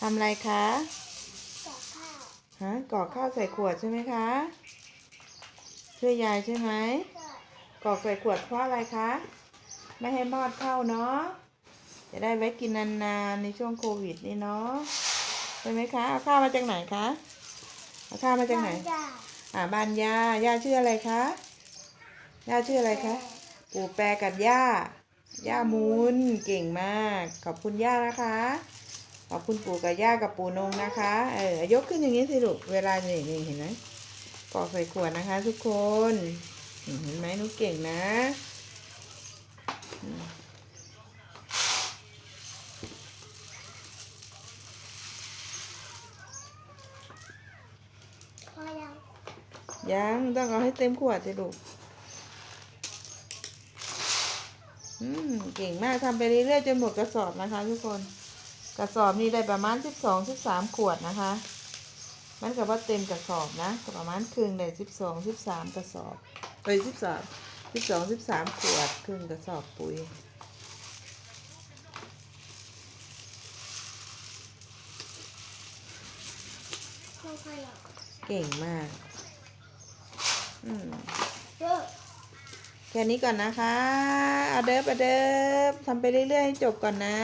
ทำอะไรคะกับข้าวฮะกรอกข้าวใส่ขวดใช่ไหมคะช่วยยายใช่ไหมก็กรอกใส่ขวดเพราะอะไรคะ ไม่ให้มอดเข้าเนาะจะได้ไว้กินนานๆในช่วงโควิดนี่เนาะใช่ไหมคะเอาข้าวมาจากไหนคะเอาข้าวมาจากไหนจ้าอ่าบ้านย่าย่าชื่ออะไรคะย่าชื่ออะไรคะปู่แปรกับย่าย่ามูลเก่งมาก ขอบคุณย่านะคะ ขอบคุณปู่กับย่ากับปู่นงนะคะ เออยกขึ้นอย่างนี้สิลูก เวลานี่นี่เห็นไหมกรอกใส่ขวดนะคะ ทุกคน เห็นไหมนุกเก่งนะ พอยังยังต้องเอาให้เต็มขวดสิลูก อืม เก่งมากทำไปเรื่อยๆจนหมดกระสอบนะคะทุกคน กระสอบนี้ได้ประมาณสิบสองสิบสามขวดนะคะ มันกับว่าเต็มกระสอบนะประมาณครึ่งได้สิบสองสิบสามกระสอบเอ้ยสิบสามสิบสองสิบสามขวดครึ่งกระสอบปุ๋ยเก่งมาก อืมเยอแค่นี้ก่อนนะคะ เอาเดิฟเอาเดิฟทำไปเรื่อยๆให้จบก่อนนะ